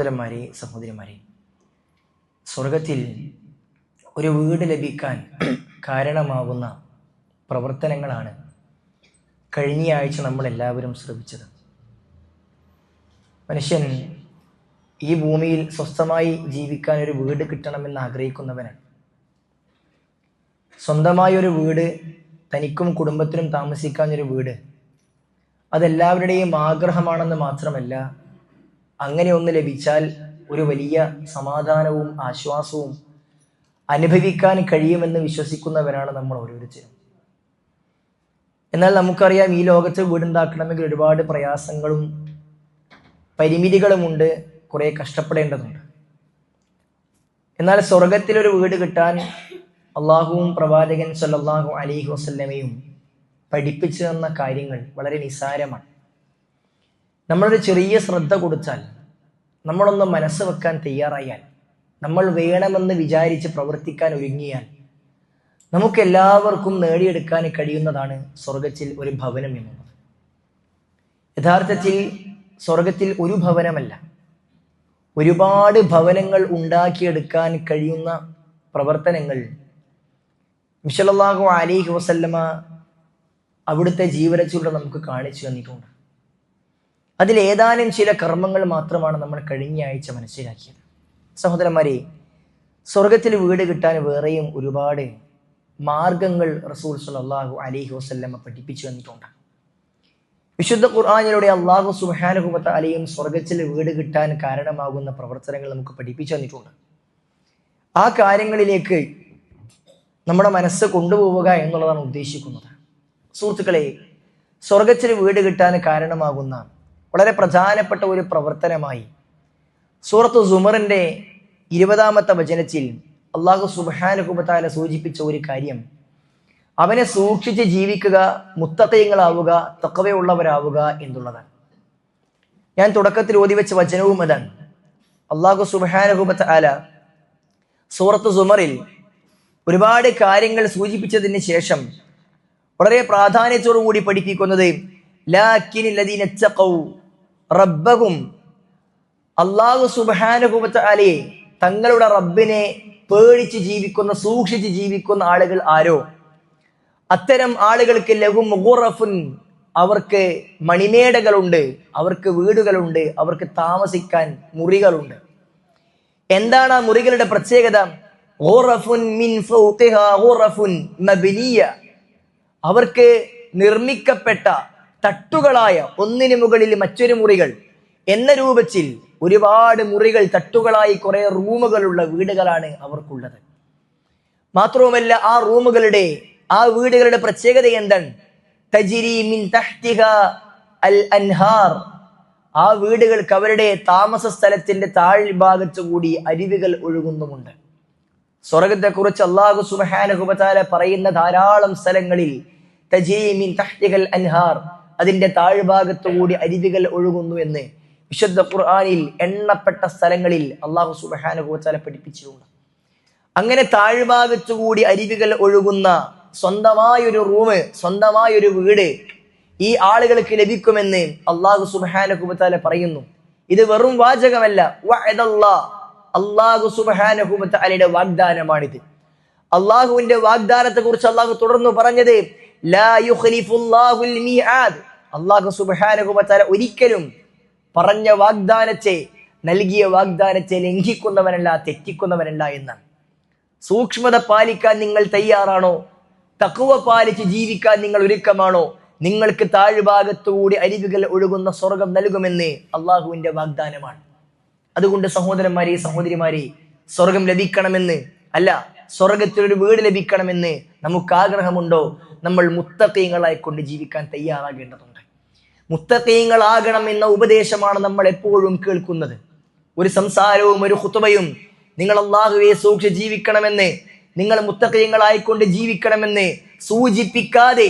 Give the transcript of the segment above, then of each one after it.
സഹോദരന്മാരെ സഹോദരിമാരെ സ്വർഗത്തിൽ ഒരു വീട് ലഭിക്കാൻ കാരണമാകുന്ന പ്രവർത്തനങ്ങളാണ് കഴിഞ്ഞ ആഴ്ച നമ്മൾ എല്ലാവരും ശ്രമിച്ചത്. മനുഷ്യൻ ഈ ഭൂമിയിൽ സ്വസ്ഥമായി ജീവിക്കാൻ ഒരു വീട് കിട്ടണമെന്ന് ആഗ്രഹിക്കുന്നവനാണ്. സ്വന്തമായ ഒരു വീട് തനിക്കും കുടുംബത്തിനും താമസിക്കാൻ ഒരു വീട് അതെല്ലാവരുടെയും ആഗ്രഹമാണെന്ന് മാത്രമല്ല അങ്ങനെ ഒന്ന് ലഭിച്ചാൽ ഒരു വലിയ സമാധാനവും ആശ്വാസവും അനുഭവിക്കാൻ കഴിയുമെന്ന് വിശ്വസിക്കുന്നവരാണ് നമ്മൾ ഓരോരുത്തരും. എന്നാൽ നമുക്കറിയാം ഈ ലോകത്ത് വീടുണ്ടാക്കണമെങ്കിൽ ഒരുപാട് പ്രയാസങ്ങളും പരിമിതികളുമുണ്ട് കുറേ കഷ്ടപ്പെടേണ്ടതുണ്ട്. എന്നാൽ സ്വർഗത്തിലൊരു വീട് കിട്ടാൻ അള്ളാഹുവും പ്രവാചകൻ സല്ലാഹു അലൈഹി വസ്ലമയും പഠിപ്പിച്ചു തന്ന കാര്യങ്ങൾ വളരെ നിസ്സാരമാണ് നമ്മളൊരു ചെറിയ ശ്രദ്ധ കൊടുത്താൽ നമ്മളൊന്ന് മനസ്സ് വെക്കാൻ തയ്യാറായാൽ നമ്മൾ വേണമെന്ന് വിചാരിച്ച് പ്രവർത്തിക്കാൻ ഒരുങ്ങിയാൽ നമുക്കെല്ലാവർക്കും നേടിയെടുക്കാൻ കഴിയുന്നതാണ് സ്വർഗത്തിൽ ഒരു ഭവനം എന്നുള്ളത്. യഥാർത്ഥത്തിൽ സ്വർഗത്തിൽ ഒരു ഭവനമല്ല. ഒരുപാട് ഭവനങ്ങൾ ഉണ്ടാക്കിയെടുക്കാൻ കഴിയുന്ന പ്രവർത്തനങ്ങൾ മിഷലാഹു അലിഹി വസല്ലമ അവിടുത്തെ ജീവരച്ചിലൂടെ നമുക്ക് കാണിച്ചു തന്നിട്ടുണ്ട്. അതിൽ ഏതാനും ചില കർമ്മങ്ങൾ മാത്രമാണ് നമ്മൾ കഴിഞ്ഞ ആഴ്ച മനസ്സിലാക്കിയത്. സഹോദരന്മാരെ സ്വർഗത്തിൽ വീട് കിട്ടാൻ വേറെയും ഒരുപാട് മാർഗങ്ങൾ റസൂൽ സല്ലല്ലാഹു അലൈഹി വസല്ലമ പഠിപ്പിച്ചു തന്നിട്ടുണ്ട്. വിശുദ്ധ ഖുർആാനിലൂടെ അള്ളാഹു സുഹാനുഹുമത്ത് അലിയും സ്വർഗത്തിൽ വീട് കിട്ടാൻ കാരണമാകുന്ന പ്രവർത്തനങ്ങൾ നമുക്ക് പഠിപ്പിച്ചു തന്നിട്ടുണ്ട്. ആ കാര്യങ്ങളിലേക്ക് നമ്മുടെ മനസ്സ് കൊണ്ടുപോവുക എന്നുള്ളതാണ് ഉദ്ദേശിക്കുന്നത്. സുഹൃത്തുക്കളെ സ്വർഗത്തിൽ വീട് കിട്ടാൻ കാരണമാകുന്ന വളരെ പ്രധാനപ്പെട്ട ഒരു പ്രവർത്തനമായി. സൂറത്ത് സുമറിന്റെ ഇരുപതാമത്തെ വചനത്തിൽ അള്ളാഹു സുബാനുഹുബത്താല സൂചിപ്പിച്ച ഒരു കാര്യം. അവനെ സൂക്ഷിച്ച് ജീവിക്കുക മുത്തക്കയങ്ങളാവുക തക്കവയുള്ളവരാവുക എന്നുള്ളതാണ്. ഞാൻ തുടക്കത്തിൽ ഓതി വെച്ച വചനവും അതാണ്. അള്ളാഹു സുബാനുകുബത്ത് ആല സൂറത്ത് സുമറിൽ ഒരുപാട് കാര്യങ്ങൾ സൂചിപ്പിച്ചതിന് ശേഷം വളരെ പ്രാധാന്യത്തോടു കൂടി പഠിപ്പിക്കുന്നത് റബ്ബഹും. അള്ളാഹു സുബാനുഭവത്തെ അലയെ തങ്ങളുടെ റബ്ബിനെ പേടിച്ച് ജീവിക്കുന്ന സൂക്ഷിച്ച് ജീവിക്കുന്ന ആളുകൾ ആരോ? അത്തരം ആളുകൾക്ക് ലഘു മുഹുറഫുൻ അവർക്ക് മണിമേടകളുണ്ട് അവർക്ക് വീടുകളുണ്ട് അവർക്ക് താമസിക്കാൻ മുറികളുണ്ട്. എന്താണ് ആ മുറികളുടെ പ്രത്യേകത? അവർക്ക് നിർമ്മിക്കപ്പെട്ട തട്ടുകളായ ഒന്നിനു മുകളിൽ മറ്റൊരു മുറികൾ എന്ന രൂപത്തിൽ ഒരുപാട് മുറികൾ തട്ടുകളായി കുറെ റൂമുകളുള്ള വീടുകളാണ് അവർക്കുള്ളത്. മാത്രവുമല്ല ആ റൂമുകളുടെ ആ വീടുകളുടെ പ്രത്യേകത എന്താണ്? ആ വീടുകൾക്ക് അവരുടെ താമസ സ്ഥലത്തിന്റെ താഴ് ഭാഗത്തു കൂടി അരുവികൾ ഒഴുകുന്നുമുണ്ട്. സ്വർഗത്തെക്കുറിച്ച് അള്ളാഹു സുബഹാനുഹുബത്താല പറയുന്ന ധാരാളം സ്ഥലങ്ങളിൽ തജീമിൻ അൻഹാർ അതിന്റെ താഴ്ഭാഗത്തു കൂടി അരുവികൾ ഒഴുകുന്നു എന്ന് വിശുദ്ധ ഖുർആാനിൽ എണ്ണപ്പെട്ട സ്ഥലങ്ങളിൽ അള്ളാഹു സുബഹാനുഹുബത്താല പഠിപ്പിച്ചിട്ടുണ്ട്. അങ്ങനെ താഴ്ഭാഗത്തു കൂടി അരുവികൾ ഒഴുകുന്ന സ്വന്തമായൊരു റൂം സ്വന്തമായൊരു വീട് ഈ ആളുകൾക്ക് ലഭിക്കുമെന്ന് അള്ളാഹു സുബഹാനുഹുബത്താല പറയുന്നു. ഇത് വെറും വാചകമല്ല. അള്ളാഹു സുബഹാനഹുബത്ത് അലയുടെ വാഗ്ദാനമാണിത്. അള്ളാഹുവിന്റെ വാഗ്ദാനത്തെ കുറിച്ച് അള്ളാഹു തുടർന്ന് പറഞ്ഞത് അള്ളാഹു സുബാനകുമാര ഒരിക്കലും പറഞ്ഞ വാഗ്ദാനത്തെ നൽകിയ വാഗ്ദാനത്തെ ലംഘിക്കുന്നവനല്ല തെറ്റിക്കുന്നവനല്ല എന്നാണ് സൂക്ഷ്മത പാലിക്കാൻ നിങ്ങൾ തയ്യാറാണോ? തക്കുവ പാലിച്ച് ജീവിക്കാൻ നിങ്ങൾ ഒരുക്കമാണോ? നിങ്ങൾക്ക് താഴ്ഭാഗത്തുകൂടി അരുവികൾ ഒഴുകുന്ന സ്വർഗം നൽകുമെന്ന് അള്ളാഹുവിന്റെ വാഗ്ദാനമാണ്. അതുകൊണ്ട് സഹോദരന്മാരെ സഹോദരിമാരെ സ്വർഗം ലഭിക്കണമെന്ന് അല്ല സ്വർഗത്തിൽ ഒരു വീട് ലഭിക്കണമെന്ന് നമുക്ക് ആഗ്രഹമുണ്ടോ നമ്മൾ മുത്തക്കീങ്ങളായിക്കൊണ്ട് ജീവിക്കാൻ തയ്യാറാകേണ്ടതുണ്ട്. മുത്തക്കീങ്ങളാകണം എന്ന ഉപദേശമാണ് നമ്മൾ എപ്പോഴും കേൾക്കുന്നത്. ഒരു സംസാരവും ഒരു ഹുത്തുബയും നിങ്ങൾ അള്ളാഹുവെ സൂക്ഷിച്ച് ജീവിക്കണമെന്ന് നിങ്ങൾ മുത്തക്കയങ്ങളായിക്കൊണ്ട് ജീവിക്കണമെന്ന് സൂചിപ്പിക്കാതെ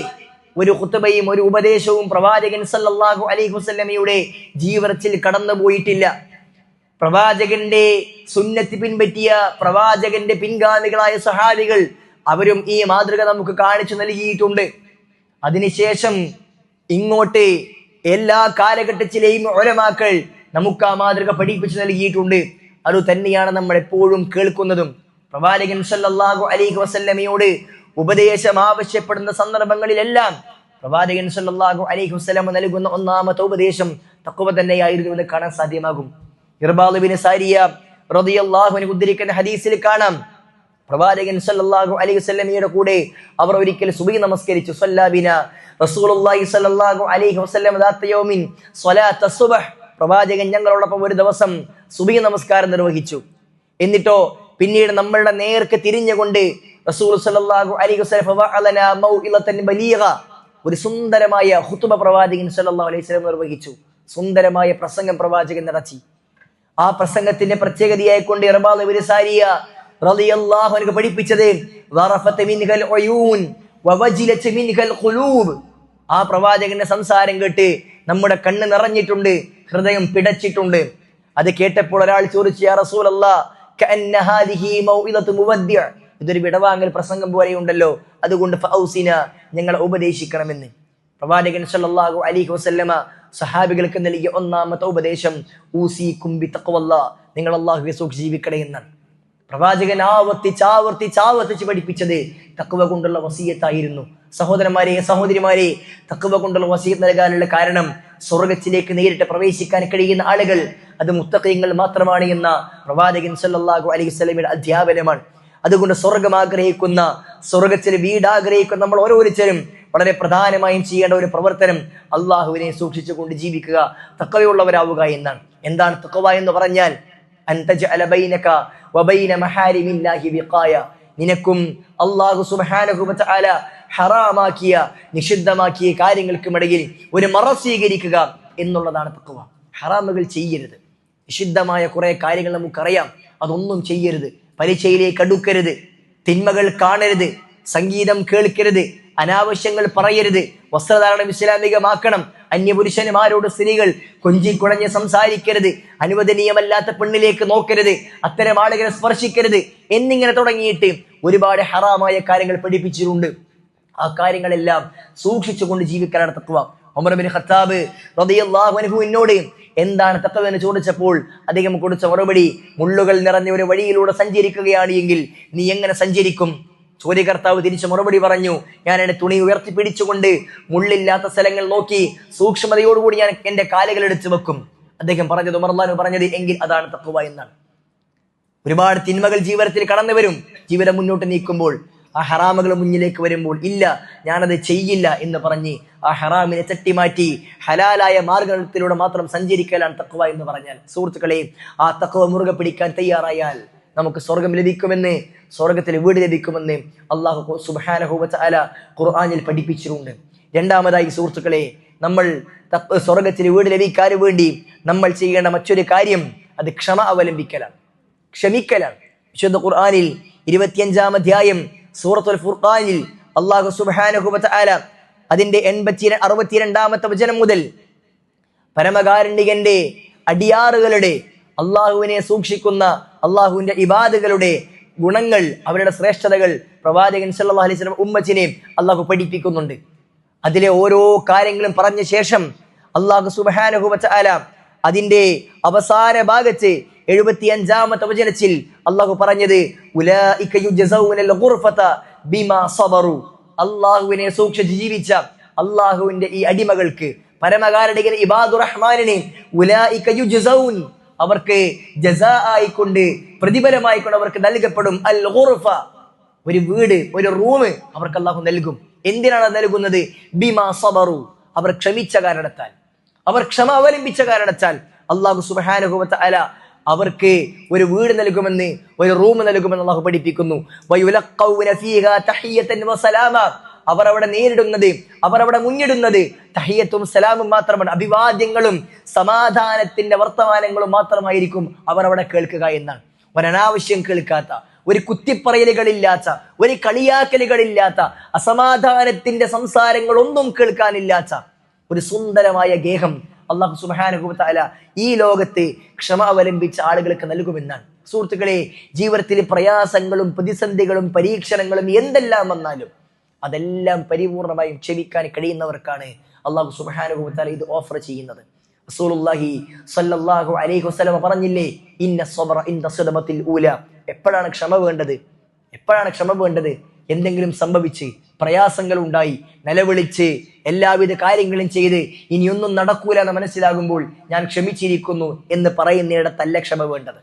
ഒരു ഹുത്തുബയും ഒരു ഉപദേശവും പ്രവാചകൻ സല്ലാഹു അലൈഹി വസല്ലമയുടെ ജീവിതത്തിൽ കടന്നു പോയിട്ടില്ല പ്രവാചകന്റെ സുന്നത്തി പിൻപറ്റിയ പ്രവാചകന്റെ പിൻഗാമികളായ സഹാബികൾ അവരും ഈ മാതൃക നമുക്ക് കാണിച്ചു നൽകിയിട്ടുണ്ട്. അതിനുശേഷം ഇങ്ങോട്ട് എല്ലാ കാലഘട്ടത്തിലെയും ഒരമാക്കൾ നമുക്ക് ആ മാതൃക പഠിപ്പിച്ചു നൽകിയിട്ടുണ്ട്. അത് തന്നെയാണ് നമ്മൾ എപ്പോഴും കേൾക്കുന്നതും. പ്രവാചകൻ സല്ലല്ലാഹു അലൈഹി വസല്ലമയോട് ഉപദേശം ആവശ്യപ്പെടുന്ന സന്ദർഭങ്ങളിലെല്ലാം പ്രവാചകൻ സല്ലല്ലാഹു അലൈഹി വസല്ലമ നൽകുന്ന ഒന്നാമത്തെ ഉപദേശം തക്കുവ തന്നെയായിരുന്നു എന്ന് കാണാൻ സാധ്യമാകും. ഇർബാലുബിന് സാരിയ റളിയല്ലാഹുവിനെ ഉദ്ധരിക്കുന്ന ഹദീസിൽ കാണാം പ്രവാചകൻ സല്ലല്ലാഹു അലൈഹി വസല്ലമയുടെ കൂടെ അവർ ഒരിക്കൽ സുബഹി നമസ്കരിച്ചു. സല്ലാബിന റസൂലുള്ളാഹി സ്വല്ലല്ലാഹു അലൈഹി വസല്ലം യൗമിൻ സുബഹ് പ്രവാചകൻ ഞങ്ങളോടൊപ്പം ഒരു ദിവസം സുബഹി നമസ്കാരം നിർവഹിച്ചു. എന്നിട്ടോ പിന്നീട് നമ്മളുടെ നേർക്ക് തിരിഞ്ഞുകൊണ്ട് റസൂൽ അലൈഹി വസല്ലം ഒരു സുന്ദരമായ ഹുതുബ പ്രവാചകൻ സല്ലല്ലാഹു അലൈഹി വസല്ലം നിർവഹിച്ചു. സുന്ദരമായ പ്രസംഗം പ്രവാചകൻ നടത്തി. ആ പ്രസംഗത്തിന്റെ പ്രത്യേകതയായി കൊണ്ട് റളിയല്ലാഹു അൻഹു പഠിപ്പിച്ചത് വറഫത വവജിലത ആ പ്രവാചകന്റെ സംസാരം കേട്ട് നമ്മുടെ കണ്ണ് നിറഞ്ഞിട്ടുണ്ട് ഹൃദയം പിടച്ചിട്ടുണ്ട്. അത് കേട്ടപ്പോൾ ഒരാൾ ചോദിച്ചു മുവദ്ദിഅ ഇതൊരു വിടവാങ്ങൽ പ്രസംഗം പോലെയുണ്ടല്ലോ. അതുകൊണ്ട് ഫൗസിന ഞങ്ങളെ ഉപദേശിക്കണമെന്ന്. പ്രവാചകൻ സല്ലല്ലാഹു അലൈഹി വസല്ലമ സഹാബികൾക്ക് നൽകിയ ഒന്നാമത്തെ ഉപദേശം ഊസി കുമ്പി തക്കവല്ല നിങ്ങൾ അള്ളാഹുവെ സൂക്ഷിച്ച് ജീവിക്കണേ എന്നാണ്. പ്രവാചകൻ ആവർത്തിച്ച് ആവർത്തിച്ച് ആവർത്തിച്ച് പഠിപ്പിച്ചത് തക്കുവ കൊണ്ടുള്ള വസീയത്തായിരുന്നു. സഹോദരന്മാരെ സഹോദരിമാരെ തക്കുവ കൊണ്ടുള്ള വസീയത്ത് നൽകാനുള്ള കാരണം സ്വർഗത്തിലേക്ക് നേരിട്ട് പ്രവേശിക്കാൻ കഴിയുന്ന ആളുകൾ അത് മുത്തക്കയങ്ങൾ മാത്രമാണ് എന്ന പ്രവാചകൻ സല്ലാഹു അലൈഹി സ്വലമിയുടെ അധ്യാപനമാണ്. അതുകൊണ്ട് സ്വർഗം ആഗ്രഹിക്കുന്ന സ്വർഗത്തിൽ വീട് ആഗ്രഹിക്കുന്ന നമ്മൾ ഓരോരുത്തരും വളരെ പ്രധാനമായും ചെയ്യേണ്ട ഒരു പ്രവർത്തനം അള്ളാഹുവിനെ സൂക്ഷിച്ചുകൊണ്ട് ജീവിക്കുക തക്കവയുള്ളവരാവുക എന്നാണ്. എന്താണ് തക്കവ എന്ന് പറഞ്ഞാൽ നിനക്കും അള്ളാഹു വതആല ഹറാമാക്കിയ നിഷിദ്ധമാക്കിയ കാര്യങ്ങൾക്കുമിടയിൽ ഒരു മറ സ്വീകരിക്കുക എന്നുള്ളതാണ് തക്കുവ ഹറാമുകൾ ചെയ്യരുത്. നിഷിദ്ധമായ കുറെ കാര്യങ്ങൾ നമുക്കറിയാം. അതൊന്നും ചെയ്യരുത്. പരീക്ഷയിലേക്ക് അടുക്കരുത്. തിന്മകൾ കാണരുത്. സംഗീതം കേൾക്കരുത് അനാവശ്യങ്ങൾ പറയരുത്. വസ്ത്രധാരണം ഇസ്ലാമികമാക്കണം. അന്യപുരുഷന്മാരോട് സ്ത്രീകൾ കൊഞ്ചിക്കുഴഞ്ഞ് സംസാരിക്കരുത്. അനുവദനീയമല്ലാത്ത പെണ്ണിലേക്ക് നോക്കരുത്. അത്തരം ആളുകളെ സ്പർശിക്കരുത്. എന്നിങ്ങനെ തുടങ്ങിയിട്ട് ഒരുപാട് ഹറാമായ കാര്യങ്ങൾ പഠിപ്പിച്ചിട്ടുണ്ട്. ആ കാര്യങ്ങളെല്ലാം സൂക്ഷിച്ചുകൊണ്ട് ജീവിക്കാനാണ് തത്വ. ഒമർബിൻ ഖത്താബ് എന്നോട് എന്താണ് തത്വമെന്ന് ചോദിച്ചപ്പോൾ അദ്ദേഹം കൊടുത്ത മറുപടി മുള്ളുകൾ നിറഞ്ഞ ഒരു വഴിയിലൂടെ സഞ്ചരിക്കുകയാണ് എങ്കിൽ നീ എങ്ങനെ സഞ്ചരിക്കും? ചോദ്യകർത്താവ് തിരിച്ചു മറുപടി പറഞ്ഞു ഞാൻ എന്റെ തുണി ഉയർത്തി പിടിച്ചുകൊണ്ട് മുള്ളില്ലാത്ത സ്ഥലങ്ങൾ നോക്കി സൂക്ഷ്മതയോടുകൂടി ഞാൻ എന്റെ കാലുകൾ എടുത്തു വെക്കും. അദ്ദേഹം പറഞ്ഞത് ഉമർലാനു പറഞ്ഞത് എങ്കിൽ അതാണ് തത്വ എന്നാണ്. ഒരുപാട് തിന്മകൾ ജീവിതത്തിൽ കടന്നു വരും. ജീവിതം മുന്നോട്ട് നീക്കുമ്പോൾ ആ ഹറാമുകൾ മുന്നിലേക്ക് വരുമ്പോൾ ഇല്ല ഞാനത് ചെയ്യില്ല എന്ന് പറഞ്ഞ് ആ ഹറാമിനെ തട്ടിമാറ്റി ഹലാലായ മാർഗത്തിലൂടെ മാത്രം സഞ്ചരിക്കലാണ് തക്വ എന്ന് പറഞ്ഞാൽ. സുഹൃത്തുക്കളെ ആ തക്വ മുറുകെ പിടിക്കാൻ തയ്യാറായാൽ നമുക്ക് സ്വർഗം ലഭിക്കുമെന്ന് സ്വർഗത്തിൽ വീട് ലഭിക്കുമെന്ന് അള്ളാഹു സുബാനഹുബത്ത് അല ഖുർആാനിൽ പഠിപ്പിച്ചിട്ടുണ്ട്. രണ്ടാമതായി സുഹൃത്തുക്കളെ നമ്മൾ സ്വർഗത്തിൽ വീട് ലഭിക്കാൻ വേണ്ടി നമ്മൾ ചെയ്യേണ്ട മറ്റൊരു കാര്യം അത് ക്ഷമ അവലംബിക്കലാണ്. ക്ഷമിക്കലാണ്. വിശുദ്ധ ഖുർആാനിൽ ഇരുപത്തിയഞ്ചാം അധ്യായം സൂറത്തുൽ ഫുർഖാനിൽ അള്ളാഹു സുബ്ഹാനഹു അല അതിന്റെ എൺപത്തി അറുപത്തിരണ്ടാമത്തെ വചനം മുതൽ പരമകാരുണികന്റെ അടിയാറുകളുടെ അള്ളാഹുവിനെ സൂക്ഷിക്കുന്ന അള്ളാഹുവിന്റെ ഇബാദുകളുടെ ഗുണങ്ങൾ അവരുടെ ശ്രേഷ്ഠതകൾ പ്രവാചകൻ സല്ലല്ലാഹു അലൈഹി വസല്ലം ഉമ്മച്ചിനെ അള്ളാഹു പഠിപ്പിക്കുന്നുണ്ട്. അതിലെ ഓരോ കാര്യങ്ങളും പറഞ്ഞ ശേഷം അള്ളാഹു സുബ്ഹാനഹു വതആല അതിന്റെ അവസാന ഭാഗത്ത് എഴുപത്തി അഞ്ചാമത്തെ വചനത്തിൽ അള്ളാഹു പറഞ്ഞത് അള്ളാഹുവിനെ സൂക്ഷിച്ച് ജീവിച്ച അള്ളാഹുവിന്റെ ഈ അടിമകൾക്ക് പരമകാരുടെ ഇബാദുറഹ്മാനെ അവർക്ക് ജസാ ആയിക്കൊണ്ട് പ്രതിഫലമായിക്കൊണ്ട് അവർക്ക് നൽകപ്പെടും. അൽ ഗുർഫ ഒരു വീട് ഒരു റൂം അവർക്ക് അള്ളാഹു നൽകും. എന്തിനാണ് നൽകുന്നത്? ബിമാ സബറു അവർ ക്ഷമിച്ച കാരണത്താൽ. അവർ ക്ഷമ അവലംബിച്ച കാരണത്താൽ. അള്ളാഹു സുബാനുഭവത്ത അല അവർക്ക് ഒരു വീട് നൽകുമെന്ന് ഒരു റൂം നൽകുമെന്ന് അള്ളാഹു പഠിപ്പിക്കുന്നു. അവർ അവിടെ നേരിടുന്നത് അവർ അവിടെ മുന്നിടുന്നത്. തഹിയത്തും സലാമും മാത്രമാണ്. അഭിവാദ്യങ്ങളും സമാധാനത്തിന്റെ വർത്തമാനങ്ങളും മാത്രമായിരിക്കും അവർ അവിടെ കേൾക്കുക എന്നാണ്. ഒരനാവശ്യം കേൾക്കാത്ത ഒരു കുത്തിപ്പറയലുകളില്ലാത്ത ഒരു കളിയാക്കലുകളില്ലാത്ത അസമാധാനത്തിന്റെ സംസാരങ്ങളൊന്നും കേൾക്കാനില്ലാത്ത ഒരു സുന്ദരമായ ഗേഹം അള്ളാഹു സുബാനുഭവത്താല ഈ ലോകത്തെ ക്ഷമ അവലംബിച്ച ആളുകൾക്ക് നൽകുമെന്നാണ്. സുഹൃത്തുക്കളെ ജീവിതത്തിൽ പ്രയാസങ്ങളും പ്രതിസന്ധികളും പരീക്ഷണങ്ങളും എന്തെല്ലാം വന്നാലും അതെല്ലാം പരിപൂർണമായും ക്ഷമിക്കാൻ കഴിയുന്നവർക്കാണ് അള്ളാഹു സുബാനുഭവത്താൽ ഇത് ഓഫർ ചെയ്യുന്നത്. റസൂലുള്ളാഹി അലൈഹി വസല്ലം പറഞ്ഞില്ലേ ഇന്ന എപ്പോഴാണ് ക്ഷമ വേണ്ടത്? എപ്പോഴാണ് ക്ഷമ വേണ്ടത്? എന്തെങ്കിലും സംഭവിച്ച് പ്രയാസങ്ങൾ ഉണ്ടായി നിലവിളിച്ച് എല്ലാവിധ കാര്യങ്ങളും ചെയ്ത് ഇനിയൊന്നും നടക്കൂല എന്ന് മനസ്സിലാകുമ്പോൾ ഞാൻ ക്ഷമിച്ചിരിക്കുന്നു എന്ന് പറയുന്നിടത്തല്ല ക്ഷമ വേണ്ടത്.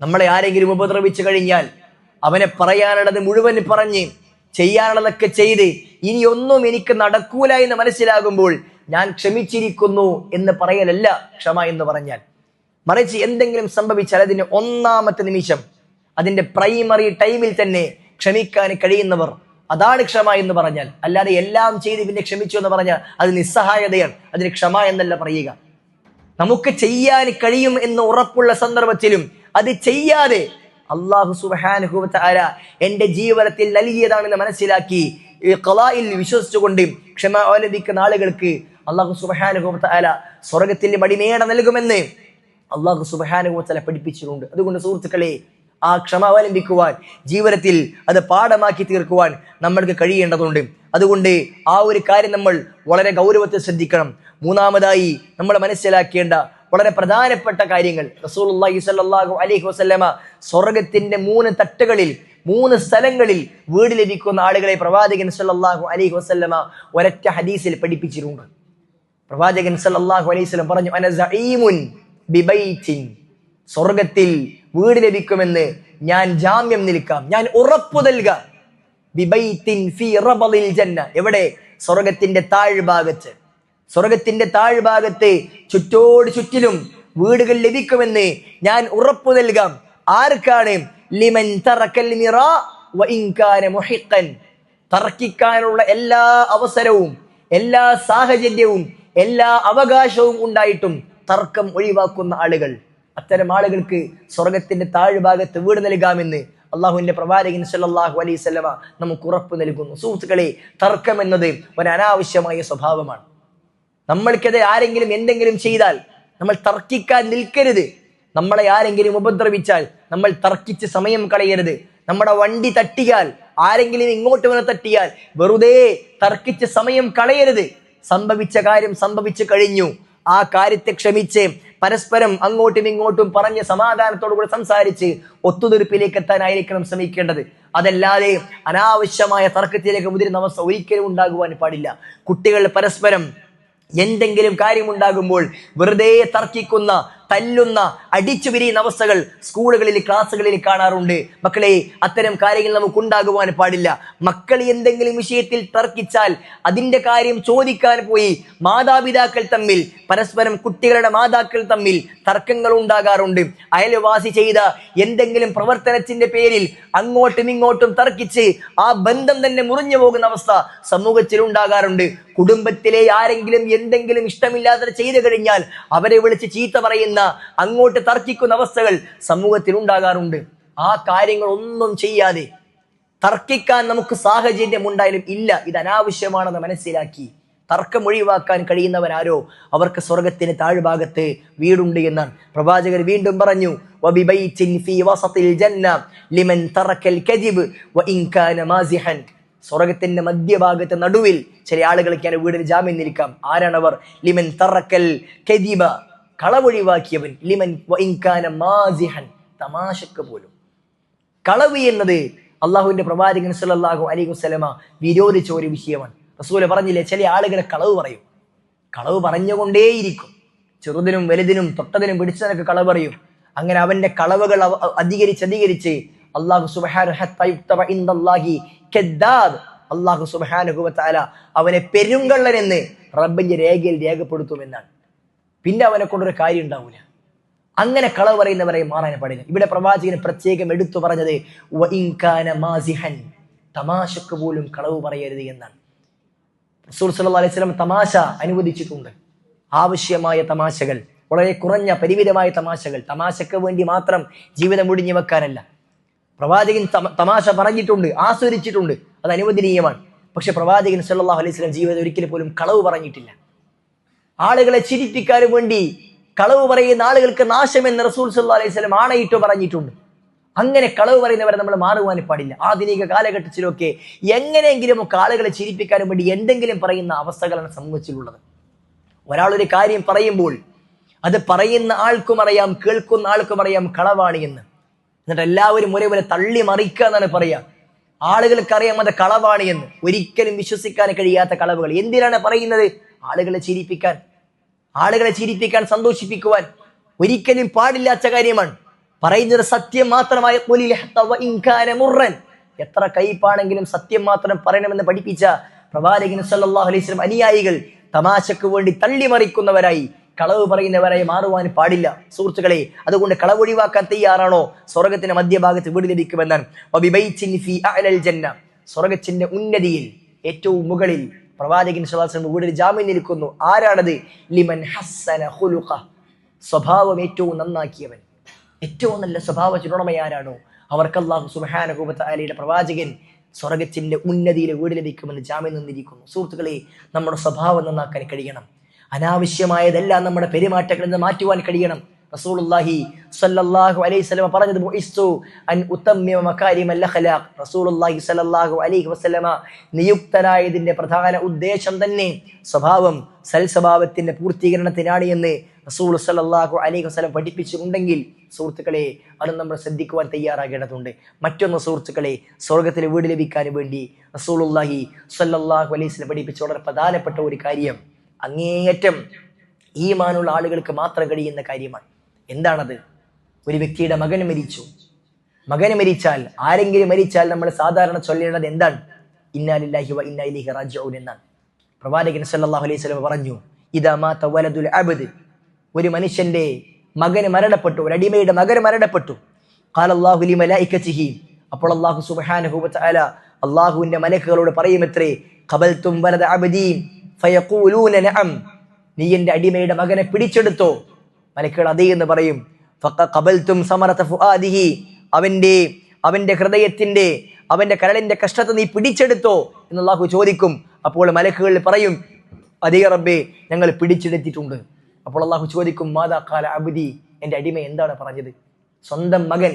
നമ്മളെ ആരെങ്കിലും ഉപദ്രവിച്ചു കഴിഞ്ഞാൽ അവനെ പറയാനുള്ളത് മുഴുവൻ പറഞ്ഞ് ചെയ്യാനുള്ളതൊക്കെ ചെയ്ത് ഇനിയൊന്നും എനിക്ക് നടക്കൂല എന്ന് മനസ്സിലാകുമ്പോൾ ഞാൻ ക്ഷമിച്ചിരിക്കുന്നു എന്ന് പറയലല്ല ക്ഷമ എന്ന് പറഞ്ഞാൽ. മറിച്ച് എന്തെങ്കിലും സംഭവിച്ചാൽ അതിന്റെ ഒന്നാമത്തെ നിമിഷം അതിന്റെ പ്രൈമറി ടൈമിൽ തന്നെ ക്ഷമിക്കാൻ കഴിയുന്നവർ അതാണ് ക്ഷമ എന്ന് പറഞ്ഞാൽ. അല്ലാതെ എല്ലാം ചെയ്ത് പിന്നെ ക്ഷമിച്ചു എന്ന് പറഞ്ഞാൽ അത് നിസ്സഹായതയാണ്. അതിന് ക്ഷമ എന്നല്ല പറയുക. നമുക്ക് ചെയ്യാൻ കഴിയും എന്ന് ഉറപ്പുള്ള സന്ദർഭത്തിലും അത് ചെയ്യാതെ അള്ളാഹു സുബാനുഭവത്ത ആര എന്റെ ജീവിതത്തിൽ നൽകിയതാണെന്ന് മനസ്സിലാക്കി കലായിൽ വിശ്വസിച്ചുകൊണ്ട് ക്ഷമ അവലംബിക്കുന്ന ആളുകൾക്ക് അള്ളാഹു സുബാനുഭവത്ത ആല സ്വർഗത്തിൽ മടിമേട നൽകുമെന്ന് അള്ളാഹു സുബാനുഭവത്തല പഠിപ്പിച്ചിട്ടുണ്ട്. അതുകൊണ്ട് സുഹൃത്തുക്കളെ ആ ക്ഷമ അവലംബിക്കുവാൻ ജീവിതത്തിൽ അത് പാഠമാക്കി തീർക്കുവാൻ നമ്മൾക്ക് കഴിയേണ്ടതുണ്ട്. അതുകൊണ്ട് ആ ഒരു കാര്യം നമ്മൾ വളരെ ഗൗരവത്തിൽ ശ്രദ്ധിക്കണം. മൂന്നാമതായി നമ്മൾ മനസ്സിലാക്കേണ്ട വളരെ പ്രധാനപ്പെട്ട കാര്യങ്ങൾ. റസൂലുള്ളാഹി സ്വല്ലല്ലാഹു അലൈഹി വസല്ലമ സ്വർഗത്തിന്റെ മൂന്ന് തട്ടുകളിൽ മൂന്ന് സ്ഥലങ്ങളിൽ വീട് ലഭിക്കുന്ന ആളുകളെ പ്രവാചകൻ സല്ലല്ലാഹു അലൈഹി വസല്ലമ ഒരൊറ്റ ഹദീസിൽ പഠിപ്പിച്ചിട്ടുണ്ട്. പ്രവാചകൻ സല്ലല്ലാഹു അലൈഹി വസല്ലം പറഞ്ഞു അന സഈമുൻ സ്വർഗത്തിൽ വീട് ലഭിക്കുമെന്ന് ഞാൻ ജാമ്യം നിൽക്കാം. ഞാൻ ഉറപ്പു നൽക. ബിബൈത്തിൻ ഫി റബലിൽ ജന്ന. എവിടെ? സ്വർഗത്തിന്റെ താഴ്ഭാഗത്ത്. സ്വർഗത്തിന്റെ താഴ്ഭാഗത്തെ ചുറ്റോട് ചുറ്റിലും വീടുകൾ ലഭിക്കുമെന്ന് ഞാൻ ഉറപ്പു നൽകാം. ആർക്കാണ്? ലിമൻ തറക്കൽ മിറാ വ ഇൻ കാന മുഹിഖൻ. തർക്കിക്കാനുള്ള എല്ലാ അവസരവും എല്ലാ സാഹചര്യവും എല്ലാ അവകാശവും ഉണ്ടായിട്ടും തർക്കം ഒഴിവാക്കുന്ന ആളുകൾ. അത്തരം ആളുകൾക്ക് സ്വർഗത്തിന്റെ താഴ്ഭാഗത്ത് വീട് നൽകാമെന്ന് അള്ളാഹുവിന്റെ പ്രവാചകൻ സല്ലാഹു അലൈഹി സ്വലമ നമുക്ക് ഉറപ്പ് നൽകുന്നു. സുഹൃത്തുക്കളെ തർക്കം എന്നത് ഒരു അനാവശ്യമായ സ്വഭാവമാണ്. നമ്മൾക്കെതിരെ ആരെങ്കിലും എന്തെങ്കിലും ചെയ്താൽ നമ്മൾ തർക്കിക്കാൻ നിൽക്കരുത്. നമ്മളെ ആരെങ്കിലും ഉപദ്രവിച്ചാൽ നമ്മൾ തർക്കിച്ച് സമയം കളയരുത്. നമ്മുടെ വണ്ടി തട്ടിയാൽ ആരെങ്കിലും ഇങ്ങോട്ട് വന്ന് തട്ടിയാൽ വെറുതെ തർക്കിച്ച് സമയം കളയരുത്. സംഭവിച്ച കാര്യം സംഭവിച്ചു കഴിഞ്ഞു. ആ കാര്യത്തെ ക്ഷമിച്ച് പരസ്പരം അങ്ങോട്ടും ഇങ്ങോട്ടും പറഞ്ഞ് സമാധാനത്തോടു കൂടി സംസാരിച്ച് ഒത്തുതീർപ്പിലേക്ക് എത്താനായിരിക്കണം ശ്രമിക്കേണ്ടത്. അതല്ലാതെ അനാവശ്യമായ തർക്കത്തിലേക്ക് മുതിരുന്ന അവസ്ഥ ഒരിക്കലും ഉണ്ടാകുവാൻ പാടില്ല. കുട്ടികൾ പരസ്പരം എന്തെങ്കിലും കാര്യമുണ്ടാകുമ്പോൾ വെറുതെ തർക്കിക്കുന്ന തല്ലുന്ന അടിച്ചു പിരിയുന്ന അവസ്ഥകൾ സ്കൂളുകളിൽ ക്ലാസ്സുകളിൽ കാണാറുണ്ട്. മക്കളെ അത്തരം കാര്യങ്ങൾ നമുക്ക് ഉണ്ടാകുവാൻ പാടില്ല. മക്കൾ എന്തെങ്കിലും വിഷയത്തിൽ തർക്കിച്ചാൽ അതിന്റെ കാര്യം ചോദിക്കാൻ പോയി മാതാപിതാക്കൾ തമ്മിൽ പരസ്പരം കുട്ടികളുടെ മാതാക്കൾ തമ്മിൽ തർക്കങ്ങൾ ഉണ്ടാകാറുണ്ട്. അയൽവാസി ചെയ്ത എന്തെങ്കിലും പ്രവർത്തനത്തിന്റെ പേരിൽ അങ്ങോട്ടും ഇങ്ങോട്ടും തർക്കിച്ച് ആ ബന്ധം തന്നെ മുറിഞ്ഞു പോകുന്ന അവസ്ഥ സമൂഹത്തിൽ ഉണ്ടാകാറുണ്ട്. കുടുംബത്തിലെ ആരെങ്കിലും എന്തെങ്കിലും ഇഷ്ടമില്ലാതെ ചെയ്തു കഴിഞ്ഞാൽ അവരെ വിളിച്ച് ചീത്ത പറയുന്ന അങ്ങോട്ട് തർക്കിക്കുന്ന അവസ്ഥകൾ സമൂഹത്തിൽ ഉണ്ടാകാറുണ്ട് ആ കാര്യങ്ങൾ ഒന്നും ചെയ്യാതെ തർക്കിക്കാൻ നമുക്ക് സാഹചര്യം ഉണ്ടായാലും ഇല്ല. ഇത് അനാവശ്യമാണെന്ന് മനസ്സിലാക്കി തർക്കം ഒഴിവാക്കാൻ കഴിയുന്നവരാരോ അവർക്ക് സ്വർഗത്തിന് താഴ്ഭാഗത്ത് വീടുണ്ട് എന്നാണ്. പ്രവാചകർ വീണ്ടും പറഞ്ഞു. സ്വർഗത്തിന്റെ മധ്യഭാഗത്തെ നടുവിൽ ചില ആളുകൾക്ക് വീടിന് ജാമ്യം നിൽക്കാം. ആരാണവർ? ലിമൻ തറക്കൽ കദിബ കളവൊഴിവാക്കിയവൻ ലിമൻ മാസിഹൻ തമാശക്ക് പോലും. കളവ് എന്നത് അള്ളാഹുവിന്റെ പ്രവാചകൻ സല്ലല്ലാഹു അലൈഹി വസല്ലമ വിരോധിച്ച ഒരു വിഷയമാണ്. റസൂല പറഞ്ഞില്ലേ ചില ആളുകളെ കളവ് പറയും. കളവ് പറഞ്ഞുകൊണ്ടേയിരിക്കും. ചെറുതിനും വലുതിനും തൊട്ടതിനും പിടിച്ചതിനൊക്കെ കളവ് പറയും. അങ്ങനെ അവന്റെ കളവുകൾ അധികരിച്ച് അധികരിച്ച് അള്ളാഹു സുബാനുഹി അള്ളാഹു സുബാനുഹുവത്താല അവനെ പെരുങ്കള്ളൻ എന്ന് റബ്ബിന്റെ രേഖയിൽ രേഖപ്പെടുത്തുമെന്നാണ്. പിന്നെ അവനെ കൊണ്ടൊരു കാര്യം ഉണ്ടാവൂല. അങ്ങനെ കളവ് പറയുന്നവരെ മാറാൻ പാടില്ല. ഇവിടെ പ്രവാചകന് പ്രത്യേകം എടുത്തു പറഞ്ഞത് "വഇൻ മാസിഹൻ. തമാശക്ക് പോലും കളവ് പറയരുത് എന്നാണ്. റസൂൽ അലൈഹി തമാശ അനുവദിച്ചിട്ടുണ്ട്. ആവശ്യമായ തമാശകൾ വളരെ കുറഞ്ഞ പരിമിതമായ തമാശകൾ തമാശക്ക് വേണ്ടി മാത്രം ജീവിതം മുടിഞ്ഞു വെക്കാനല്ല. പ്രവാചകൻ തമാശ പറഞ്ഞിട്ടുണ്ട് ആസ്വദിച്ചിട്ടുണ്ട് അത് അനുവദനീയമാണ്. പക്ഷെ പ്രവാചകൻ സല്ലല്ലാഹു അലൈഹി സ്വലം ജീവിതം ഒരിക്കലും പോലും കളവ് പറഞ്ഞിട്ടില്ല. ആളുകളെ ചിരിപ്പിക്കാൻ വേണ്ടി കളവ് പറയുന്ന ആളുകൾക്ക് നാശമെന്ന് റസൂൽ സല്ലാ അലൈഹി സ്വലം ആണയിട്ട് പറഞ്ഞിട്ടുണ്ട്. അങ്ങനെ കളവ് പറയുന്നവരെ നമ്മൾ മാറുവാൻ പാടില്ല. ആധുനിക കാലഘട്ടത്തിലൊക്കെ എങ്ങനെയെങ്കിലും ഒക്കെ ആളുകളെ ചിരിപ്പിക്കാനും വേണ്ടി എന്തെങ്കിലും പറയുന്ന അവസ്ഥകളാണ് സമൂഹത്തിലുള്ളത്. ഒരാളൊരു കാര്യം പറയുമ്പോൾ അത് പറയുന്ന ആൾക്കും അറിയാം കേൾക്കുന്ന ആൾക്കും അറിയാം കളവാണ് എന്ന്. എന്നിട്ട് എല്ലാവരും ഒരേപോലെ തള്ളി മറിക്കുക എന്നാണ് പറയാ. ആളുകൾക്കറിയാം അത് കളവാണ് എന്ന്. ഒരിക്കലും വിശ്വസിക്കാൻ കഴിയാത്ത കളവുകൾ. എന്തിനാണ് പറയുന്നത്? ആളുകളെ ചിരിപ്പിക്കാൻ. ആളുകളെ ചിരിപ്പിക്കാൻ സന്തോഷിപ്പിക്കുവാൻ ഒരിക്കലും പാടില്ലാത്ത കാര്യമാണ്. പറയുന്നത് സത്യം മാത്രമായ മുറൻ. എത്ര കയ്പാണെങ്കിലും സത്യം മാത്രം പറയണമെന്ന് പഠിപ്പിച്ച പ്രവാചകൻ സല്ലല്ലാഹു അലൈഹി വസല്ലം അനുയായികൾ തമാശക്ക് വേണ്ടി തള്ളിമറിക്കുന്നവരായി കളവ് പറയുന്നവരായി മാറുവാൻ പാടില്ല. സുഹൃത്തുക്കളെ അതുകൊണ്ട് കളവ് ഒഴിവാക്കാൻ തയ്യാറാണോ? സ്വർഗത്തിന്റെ മധ്യഭാഗത്ത് വീട് ലഭിക്കുമെന്നാണ്. സ്വർഗത്തിന്റെ ഉന്നതിയിൽ ഏറ്റവും മുകളിൽ പ്രവാചകൻ സ്വലാസ്ലം ഒരു ജാമ്യം നിൽക്കുന്നു. ആരാണത്? ലിമൻ ഹസ്സന ഹുലുക സ്വഭാവം ഏറ്റവും നന്നാക്കിയവൻ. ഏറ്റവും നല്ല സ്വഭാവ ആരാണോ? അവർക്ക് അള്ളാഹു സുബാനഹൂബത്ത് അലിയുടെ പ്രവാചകൻ സ്വർഗത്തിന്റെ ഉന്നതിയിൽ വീട് ലഭിക്കുമെന്ന് ജാമ്യം നിന്നിരിക്കുന്നു. സുഹൃത്തുക്കളെ നമ്മുടെ സ്വഭാവം നന്നാക്കാൻ കഴിയണം. അനാവശ്യമായതെല്ലാം നമ്മുടെ പെരുമാറ്റങ്ങളിൽ നിന്ന് മാറ്റുവാൻ കഴിയണം. റസൂലുള്ളാഹി സ്വല്ലല്ലാഹു അലൈഹി വസല്ലമ പറഞ്ഞത് ബുഇസ്തു അൻ ഉതമ്മിമ മകാരിമൽ അഖ്ലാഖ്. റസൂലുള്ളാഹി സ്വല്ലല്ലാഹു അലൈഹി വസല്ലമ നിയുക്തനായതിന്റെ പ്രധാന ഉദ്ദേശം തന്നെ സ്വഭാവം സൽസ്വഭാവത്തിന്റെ പൂർത്തീകരണത്തിനാണ് എന്ന് റസൂൽ സല്ലല്ലാഹു അലൈഹി വസല്ലം പഠിപ്പിച്ചിട്ടുണ്ടെങ്കിൽ സുഹൃത്തുക്കളെ അത് നമ്മൾ ശ്രദ്ധിക്കുവാൻ തയ്യാറാകേണ്ടതുണ്ട്. മറ്റൊന്ന് സുഹൃത്തുക്കളെ സ്വർഗത്തിലെ വീട് ലഭിക്കാൻ വേണ്ടി റസൂലുള്ളാഹി സ്വല്ലല്ലാഹു അലൈഹി വസല്ലം പഠിപ്പിച്ച വളരെ പ്രധാനപ്പെട്ട ഒരു കാര്യം അങ്ങേയറ്റം ഈമാനുള്ള ആളുകൾക്ക് മാത്രം കഴിയുന്ന കാര്യമാണ്. എന്താണത്? ഒരു വ്യക്തിയുടെ മകൻ മരിച്ചു. മകന് മരിച്ചാൽ ആരെങ്കിലും മരിച്ചാൽ നമ്മൾ സാധാരണ ചൊല്ലേണ്ടത് എന്താണ്? ഇന്നാലില്ലാഹി വ ഇന്നാ ഇലൈഹി റാജിഊൻ എന്നാണ്. പ്രവാചകൻ സല്ലല്ലാഹു അലൈഹി വസല്ലം പറഞ്ഞു ഇദാ മാത വലദുൽ അബ്ദ്. ഒരു മനുഷ്യന്റെ മകൻ മരണപ്പെട്ടു ഒരു അടിമയുടെ മകൻ മരണപ്പെട്ടു. ഖാല അല്ലാഹു ലി അപ്പോൾ അല്ലാഹു സുബ്ഹാനഹു വ തആല അല്ലാഹുവിന്റെ മലക്കുകളോട് പറയുമത്രേ ഖബൽതും വലദ അബ്ദി ഫയഖൂലൂന നഅം. നീ എന്റെ അടിമയുടെ മകനെ പിടിച്ചെടുത്തോ. മലക്കുകൾ അതേ എന്ന് പറയും. ഖബൽതും സമറത ഫുആദിഹി. അവന്റെ അവന്റെ ഹൃദയത്തിന്റെ അവന്റെ കരളിന്റെ കഷ്ടത്തെ നീ പിടിച്ചെടുത്തോ എന്ന് അല്ലാഹു ചോദിക്കും. അപ്പോൾ മലക്കുകൾ പറയും അതേ റബ്ബെ ഞങ്ങൾ പിടിച്ചെടുത്തിട്ടുണ്ട്. അപ്പോൾ അള്ളാഹു ചോദിക്കും മാതാ കാല അബുദി? എന്റെ അടിമ എന്താണ് പറഞ്ഞത്? സ്വന്തം മകൻ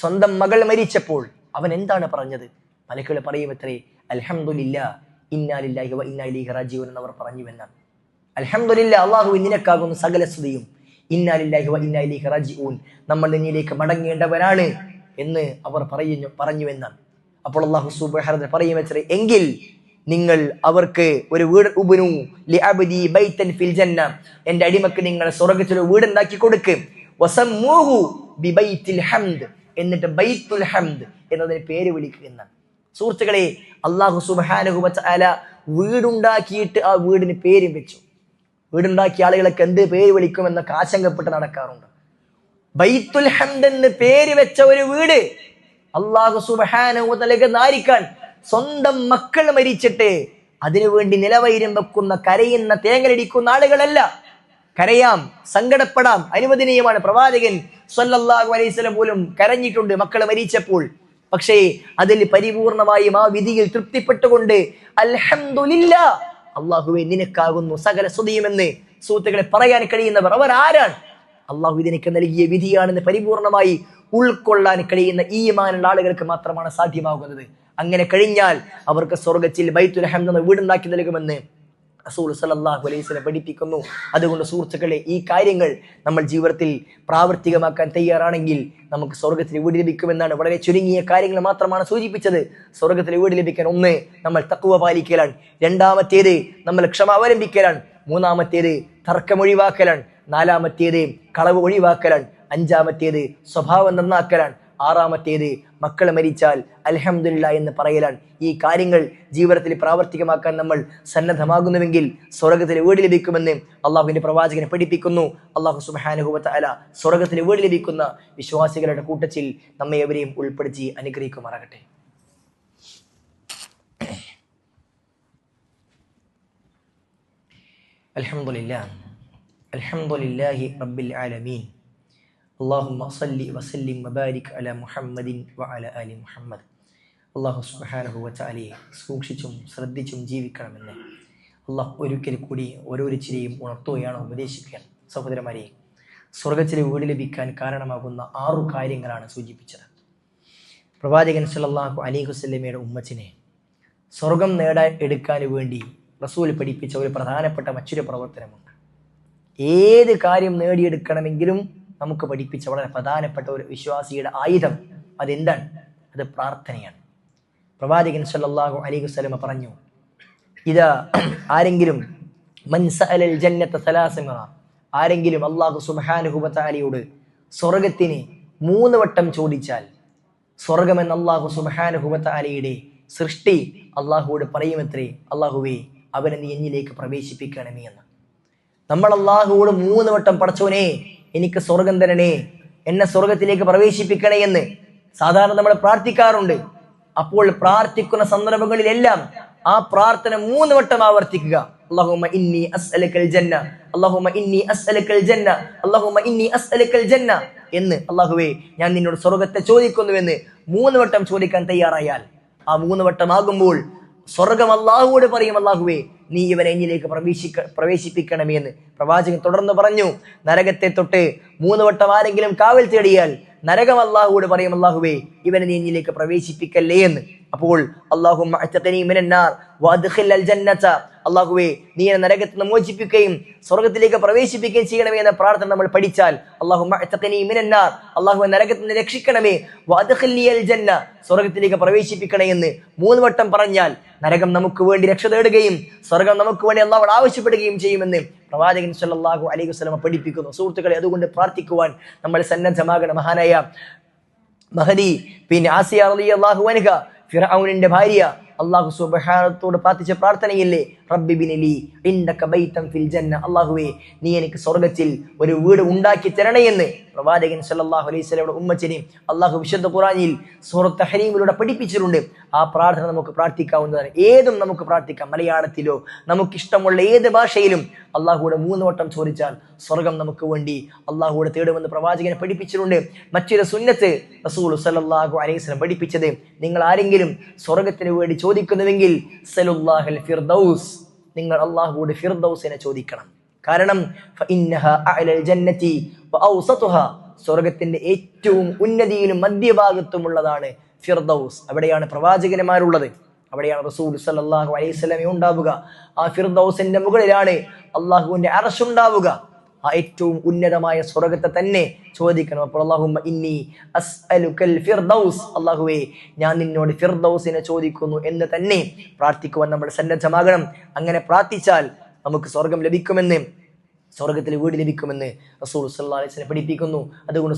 സ്വന്തം മകൾ മരിച്ചപ്പോൾ അവൻ എന്താണ് പറഞ്ഞത്? മലക്കുകൾ പറയും എത്രേ അലഹമില്ല ഇന്നാലില്ലാഹി വ ഇന്നാ ഇലൈഹി റാജിഊൻ എന്ന് അവർ പറഞ്ഞു എന്നാണ്. അൽഹംദുലില്ല അള്ളാഹു നിനക്കാകുന്നു സകല സ്തുതിയും ഇന്നാലില്ലാഹി വ ഇന്നാ ഇലൈഹി റാജിഊൻ. നമ്മൾ നിന്നിലേക്ക് മടങ്ങേണ്ടവരാണ് എന്ന് അവർ പറയുന്നു പറഞ്ഞു എന്നാണ് അപ്പോൾ അള്ളാഹു സുബ്ഹാനഹു പറയും എത്രേ എങ്കിൽ നിങ്ങൾ അവർക്ക് ഒരു വീട് ഉബുനു ലി അബ്ദി ബൈതൻ ഫിൽ ജന്ന. എന്റെ അടിമക്ക് നിങ്ങൾ സ്വർഗത്തിൽ ഒരു വീട് ഉണ്ടാക്കി കൊടുക്ക്. വസമ്മൂഹു ബി ബൈത്തിൽ ഹംദ്. എന്നിട്ട് ബൈത്തുൽ ഹംദ് എന്നതിന് പേര് വിളിക്കുക എന്നാണ്. സുഹൃത്തുക്കളെ അള്ളാഹു വതആല വീടുണ്ടാക്കിയിട്ട് ആ വീടിന് പേരും വെച്ചു. വീടുണ്ടാക്കിയ ആളുകളൊക്കെ എന്ത് പേര് വിളിക്കുമെന്നൊക്കെ ആശങ്കപ്പെട്ട് നടക്കാറുണ്ട്. ബൈത്തുൽ ഹംദ് എന്ന് പേര് വെച്ച ഒരു വീട് അള്ളാഹു സുബ്ഹാനഹു തലക്ക് നാരിക്കാൻ സ്വന്തം മക്കൾ മരിച്ചിട്ട് അതിനുവേണ്ടി നിലവൈരം വെക്കുന്ന കരയുന്ന തേങ്ങലടിക്കുന്ന ആളുകളല്ല. കരയാം സങ്കടപ്പെടാം. അനുവദനീയമാണ്. പ്രവാചകൻ സ്വല്ലാഹു അലൈഹി വസല്ലം പോലും കരഞ്ഞിട്ടുണ്ട് മക്കൾ മരിച്ചപ്പോൾ. പക്ഷേ അതിൽ പരിപൂർണമായും ആ വിധിയിൽ തൃപ്തിപ്പെട്ടുകൊണ്ട് അൽഹംദുലില്ല അള്ളാഹുവെ നിനക്കാകുന്നു സകല സ്തുതിയുമെന്ന് സുഹൃത്തുക്കളെ പറയാൻ കഴിയുന്നവർ അവർ ആരാണ്? അള്ളാഹു ഇതിനൊക്കെ നൽകിയ വിധിയാണെന്ന് പരിപൂർണമായി ഉൾക്കൊള്ളാൻ കഴിയുന്ന ഈ മാനുള്ള ആളുകൾക്ക് മാത്രമാണ് സാധ്യമാകുന്നത്. അങ്ങനെ കഴിഞ്ഞാൽ അവർക്ക് സ്വർഗത്തിൽ ബൈത്തുൽ അഹമ്മദ് വീടുണ്ടാക്കി നൽകുമെന്ന് റസൂൽ സല്ലല്ലാഹു അലൈഹി വസല്ലം പഠിപ്പിക്കുന്നു. അതുകൊണ്ട് സുഹൃത്തുക്കളെ ഈ കാര്യങ്ങൾ നമ്മൾ ജീവിതത്തിൽ പ്രാവർത്തികമാക്കാൻ തയ്യാറാണെങ്കിൽ നമുക്ക് സ്വർഗത്തിൽ വീട് ലഭിക്കുമെന്നാണ് വളരെ ചുരുങ്ങിയ കാര്യങ്ങൾ മാത്രമാണ് സൂചിപ്പിച്ചത്. സ്വർഗത്തിൽ വീട് ലഭിക്കാൻ ഒന്ന് നമ്മൾ തക്കുവ പാലിക്കലാണ്. രണ്ടാമത്തേത് നമ്മൾ ക്ഷമ അവലംബിക്കലാണ്. മൂന്നാമത്തേത് തർക്കമൊഴിവാക്കലാണ് നാലാമത്തേത് കളവ് ഒഴിവാക്കലാണ്. അഞ്ചാമത്തേത് സ്വഭാവം നന്നാക്കലാണ്. ആറാമത്തേത് മക്കൾ മരിച്ചാൽ അലഹമില്ല എന്ന് പറയലാണ്. ഈ കാര്യങ്ങൾ ജീവിതത്തിൽ പ്രാവർത്തികമാക്കാൻ നമ്മൾ സന്നദ്ധമാകുന്നുവെങ്കിൽ സ്വർഗത്തിൽ വീട് ലഭിക്കുമെന്ന് അള്ളാഹുവിന്റെ പ്രവാചകനെ പഠിപ്പിക്കുന്നു. അള്ളാഹു സുബാനുഹുബത്ത് അല സ്വർഗത്തിൽ വീട് ലഭിക്കുന്ന വിശ്വാസികളുടെ കൂട്ടത്തിൽ നമ്മെ എവരെയും ഉൾപ്പെടുത്തി അനുഗ്രഹിക്കുമാറാകട്ടെ. അലഹമില്ല അൽഹംദുലില്ലാഹി റബ്ബിൽ ആലമീൻ. അള്ളാഹുമ്മ സല്ലി വസല്ലിം വബാരിക് അല മുഹമ്മദിൻ വ അല അലി മുഹമ്മദ് അള്ളാഹു സുബാനഹു വച്ചാലിയെ സൂക്ഷിച്ചും ശ്രദ്ധിച്ചും ജീവിക്കണമെന്ന്. അള്ളാഹ് ഒരിക്കൽ കൂടി ഓരോരുത്തരെയും ഉണർത്തുകയാണ് ഉപദേശിക്കുകയാണ് സഹോദരന്മാരെ സ്വർഗത്തിലെ വീട് ലഭിക്കാൻ കാരണമാകുന്ന ആറു കാര്യങ്ങളാണ് സൂചിപ്പിച്ചത്. പ്രവാചകൻ സല്ലാഹു അലി ഹുസല്ലമ്മയുടെ ഉമ്മച്ചിനെ സ്വർഗം നേടാൻ എടുക്കാൻ വേണ്ടി റസൂൽ പഠിപ്പിച്ച ഒരു പ്രധാനപ്പെട്ട മറ്റൊരു പ്രവർത്തനമുണ്ട്. ഏത് കാര്യം നേടിയെടുക്കണമെങ്കിലും നമുക്ക് പഠിപ്പിച്ച വളരെ പ്രധാനപ്പെട്ട ഒരു വിശ്വാസിയുടെ ആയുധം അതെന്താണ്? അത് പ്രാർത്ഥനയാണ്. പ്രവാചകൻ സല്ലാഹു അലൈഹി വസ്ലമ പറഞ്ഞു ഇത് ആരെങ്കിലും മൻ സഅലൽ ജന്നത സലാസമിറ ആരെങ്കിലും അള്ളാഹു സുബ്ഹാനഹു വതആലയോട് സ്വർഗത്തിന് മൂന്ന് വട്ടം ചോദിച്ചാൽ സ്വർഗമെന്ന അള്ളാഹു സുബ്ഹാനഹു വതആലയുടെ സൃഷ്ടി അള്ളാഹുവോട് പറയുമത്രേ അള്ളാഹുവേ അവനെ നീ എന്നിലേക്ക് പ്രവേശിപ്പിക്കണമേ എന്ന്. നമ്മൾ അള്ളാഹുവോട് മൂന്ന് വട്ടം പടച്ചോനെ എനിക്ക് സ്വർഗം തരണേ. എന്നെ സ്വർഗത്തിലേക്ക് പ്രവേശിപ്പിക്കണേ എന്ന് സാധാരണ നമ്മൾ പ്രാർത്ഥിക്കാറുണ്ട്. അപ്പോൾ പ്രാർത്ഥിക്കുന്ന സന്ദർഭങ്ങളിലെല്ലാം ആ പ്രാർത്ഥന മൂന്ന് വട്ടം ആവർത്തിക്കുക. അള്ളാഹുമ്മ ഇന്നി അസ്അലക്കൽ ജന്ന. അള്ളാഹുമ്മ ഇന്നി അസ്അലക്കൽ ജന്ന. അള്ളാഹുമ്മ ഇന്നി അസ്അലക്കൽ ജന്ന എന്ന് അള്ളാഹുവേ ഞാൻ നിന്നോട് സ്വർഗത്തെ ചോദിക്കുന്നുവെന്ന് മൂന്ന് വട്ടം ചോദിക്കാൻ തയ്യാറായാൽ ആ മൂന്ന് വട്ടം ആകുമ്പോൾ സ്വർഗം അള്ളാഹുവോട് പറയും അള്ളാഹുവേ നീ ഇവനെ എന്നിലേക്ക് പ്രവേശിക്ക പ്രവേശിപ്പിക്കണമേ എന്ന് പ്രവാചകൻ തുടർന്ന് പറഞ്ഞു. നരകത്തെ തൊട്ട് മൂന്ന് വട്ടം ആരെങ്കിലും കാവൽ തേടിയാൽ നരകം അള്ളാഹുവോട് പറയും അള്ളാഹുവേ ഇവനെ നീ എന്നിലേക്ക് പ്രവേശിപ്പിക്കല്ലേ എന്ന് അപ്പോൾ അള്ളാഹു അള്ളാഹുവേ നീ എന്നെ നരകത്തിൽ നിന്ന് മോചിപ്പിക്കുകയും സ്വർഗത്തിലേക്ക് പ്രവേശിപ്പിക്കുകയും ചെയ്യണമേ എന്ന പ്രാർത്ഥന നമ്മൾ പഠിച്ചാൽ അള്ളാഹു നരകത്തിൽ നിന്ന് രക്ഷിക്കണമേ. വാദഖല്ലിയൽ ജന്ന സ്വർഗത്തിലേക്ക് പ്രവേശിപ്പിക്കണേ എന്ന് മൂന്ന് വട്ടം പറഞ്ഞാൽ നരകം നമുക്ക് വേണ്ടി രക്ഷ തേടുകയും സ്വർഗം നമുക്ക് വേണ്ടി അള്ളാഹു ആവശ്യപ്പെടുകയും ചെയ്യുമെന്ന് പ്രവാചകൻ സല്ലാഹു അലൈഹി വസല്ലമ പഠിപ്പിക്കുന്നു. സുഹൃത്തുക്കളെ അതുകൊണ്ട് പ്രാർത്ഥിക്കുവാൻ നമ്മൾ സന്നദ്ധമാകണം. മഹാനായ മഹദി പിന്നെ ആസിയ അള്ളാഹു അൻഹ ഫിറഔനിന്റെ ഭാര്യ അള്ളാഹു സുബഹാനത്തോട് പ്രാർത്ഥിച്ച പ്രാർത്ഥനയില്ലേ? റബ്ബി ബിനിലി ഇന്നക ബൈതം ഫിൽ ജന്ന. അള്ളാഹുവേ നീ എനിക്ക് സ്വർഗത്തിൽ ഒരു വീട് ഉണ്ടാക്കി തരണേ എന്ന് പ്രവാചകൻ സല്ലാഹു അലൈഹി വസല്ലമയുടെ ഉമ്മച്ചനെയും അള്ളാഹു വിശുദ്ധ ഖുറാനിൽ സുഹൃത്ത് ഹരീമിലൂടെ പഠിപ്പിച്ചിട്ടുണ്ട്. ആ പ്രാർത്ഥന നമുക്ക് പ്രാർത്ഥിക്കാവുന്നതാണ്. ഏതും നമുക്ക് പ്രാർത്ഥിക്കാം. മലയാളത്തിലോ നമുക്കിഷ്ടമുള്ള ഏത് ഭാഷയിലും അള്ളാഹുവിടെ മൂന്ന് വട്ടം ചോദിച്ചാൽ സ്വർഗം നമുക്ക് വേണ്ടി അള്ളാഹുവിടെ തേടുമെന്ന് പ്രവാചകനെ പഠിപ്പിച്ചിട്ടുണ്ട്. മറ്റൊരു സുന്നത്ത് റസൂൽ സല്ലാഹു അലൈഹി വസല്ലം പഠിപ്പിച്ചത് നിങ്ങൾ ആരെങ്കിലും സ്വർഗത്തിന് വേണ്ടി ചോദിക്കുന്നുവെങ്കിൽ നിങ്ങൾ അള്ളാഹുവോട് ഫിർദൗസിനെ ചോദിക്കണം. കാരണം സ്വർഗത്തിന്റെ ഏറ്റവും ഉന്നതിയിലും മധ്യഭാഗത്തുമുള്ളതാണ് ഫിർദൗസ്. അവിടെയാണ് പ്രവാചകന്മാരുള്ളത്. അവിടെയാണ് റസൂൽ സല്ലല്ലാഹു അലൈഹി സ്വലമി ഉണ്ടാവുക. ആ ഫിർദൗസിന്റെ മുകളിലാണ് അള്ളാഹുവിന്റെ അറശുണ്ടാവുക ആ ഏറ്റവും ഉന്നതമായ സ്വർഗത്തെ തന്നെ ചോദിക്കണം. അപ്പോൾ അള്ളാഹുമ്മ ഇന്നി അസ്അലുക്കൽ ഫിർദൗസ്. അള്ളാഹുവേ ഞാൻ നിന്നോട് ഫിർദൗസിനെ ചോദിക്കുന്നു എന്ന് തന്നെ പ്രാർത്ഥിക്കുവാൻ നമ്മൾ സന്നദ്ധമാകണം. അങ്ങനെ പ്രാർത്ഥിച്ചാൽ നമുക്ക് സ്വർഗം ലഭിക്കുമെന്ന് സ്വർഗത്തിൽ വീട് ലഭിക്കുമെന്ന് റസൂൽ അലൈഹി വസല്ലം പഠിപ്പിക്കുന്നു. അതുകൊണ്ട്